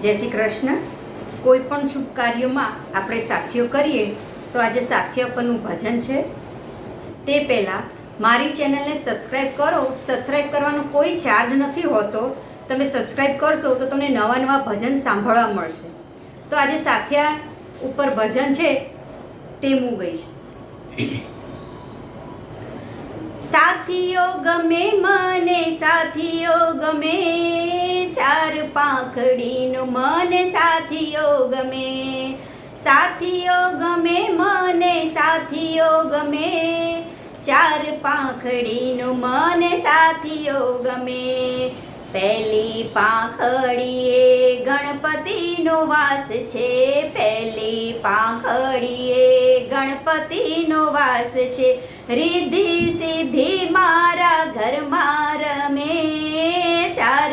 જય શ્રી કૃષ્ણ. કોઈ પણ શુભ કાર્યમાં આપણે સાથીઓ કરીએ તો આજે સાથીઓપણનું ભજન છે. તે પહેલાં મારી ચેનલને સબસ્ક્રાઈબ કરો. સબસ્ક્રાઈબ કરવાનો કોઈ ચાર્જ નથી હોતો. તમે સબસ્ક્રાઈબ કરશો તો તમને નવા નવા ભજન સાંભળવા મળશે. તો આજે સાથિયા ઉપર ભજન છે તે હું ગઈશ. સાથીઓ ગમે મને, સાથીઓ ગમે. પાંખડીનું મન સાથીઓ ગમે સાથીઓ ગમે મને સાથીઓ ગમે ચાર પાંખડીનું મન સાથીઓ ગમે પહેલી પાંખડીએ ગણપતિનો વાસ છે, પહેલી પાંખડીએ ગણપતિનો વાસ છે. રિદ્ધિ સિદ્ધિ મારા ઘરમાં રમે. ચાર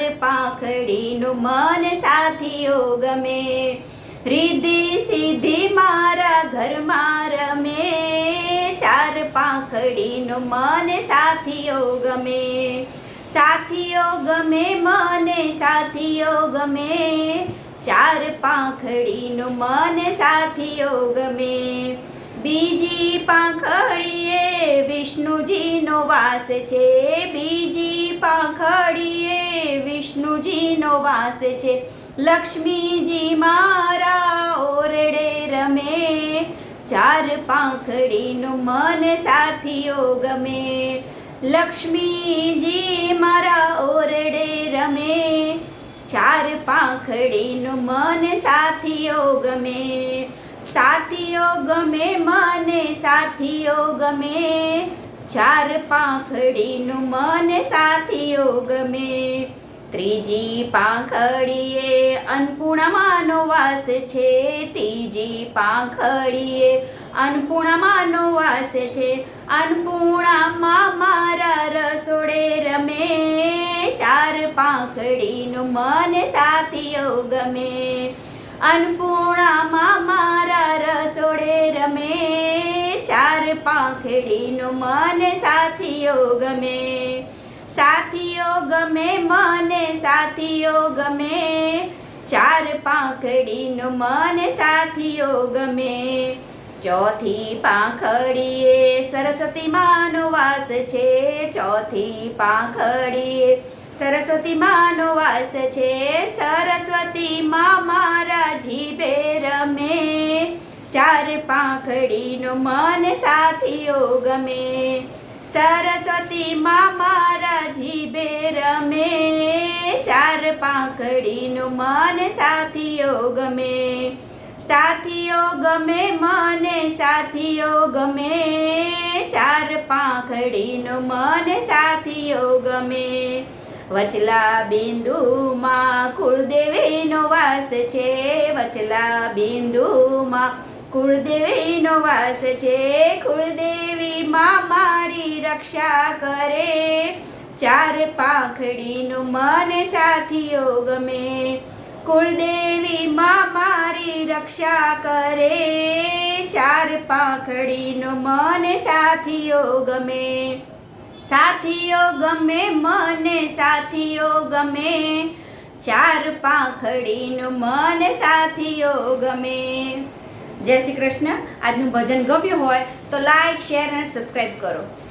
પાંખડીનું મન સાથીઓ ગમે. રિદ્ધિ સિદ્ધિ મારા ઘરમાં રમે. ચાર પાંખડીનું મન સાથીઓ ગમે. સાથીઓ ગમે, મને સાથીઓ ગમે. ચાર પાંખડીનું મન સાથીઓ ગમે. બીજી પાંખડીએ વિષ્ણુજીનો વાસ છે. બીજી પાંખડીએ વિષ્ણુજીનો વાસ છે. લક્ષ્મીજી મારા ઓરડે રમે. ચાર પાંખડીનું મન સાથીઓ ગમે. લક્ષ્મીજી મારા ઓરડે રમે. ચાર પાંખડીનું મન સાથીઓ ગમે. સાથીઓ ગમે, મને સાથીઓ ગમે. ચાર પાંખડીનું મન સાથીઓ ગમે. ત્રીજી પાંખડીએ અન્નપૂર્ણમાનો વાસ છે. ત્રીજી પાંખડીએ અન્નપૂર્ણમાનો વાસ છે. અન્નપૂર્ણામાં મારા રસોડે રમે. ચાર પાંખડીનું મન સાથીઓ ગમે. અન્નપૂર્ણામાં મારા રસોડે રમે. ચાર પાંખડીનું મન સાથીઓ ગમે. સાથીઓ ગમે મને, સાથીઓ ગમે. ચાર પાંખડીનો મન, સાથીઓ ગમે. ચોથી પાંખડીએ સરસ્વતી માનો વાસ છે. ચોથી પાંખડીએ સરસ્વતી માનો વાસ છે. સરસ્વતી માં મારા જીભે રમે. ચાર પાંખડીનો મન, સાથીઓ ગમે. સરસ્વતી માં મારા પાંખડીનું મન સાથીઓ ગમે સાથીઓ ગમે, મને સાથીઓ ગમે. ચાર પાંખડીનું મન સાથીઓ ગમે, વચલા બિંદુમાં કુળદેવીનો વાસ છે, વચલા બિંદુમાં કુળદેવીનો વાસ છે. કુળદેવી મારી રક્ષા કરે ચાર પાંખડીનો મને સાથીઓ ગમે. કુળદેવી માં મારી રક્ષા કરે. ચાર પાંખડીનો મને સાથીઓ ગમે. સાથીઓ ગમે, મને સાથીઓ ગમે. ચાર પાંખડીનું મન સાથીઓ ગમે. જય શ્રી કૃષ્ણ. આજનું ભજન ગમ્યું હોય તો લાઈક, શેર અને સબસ્ક્રાઈબ કરો.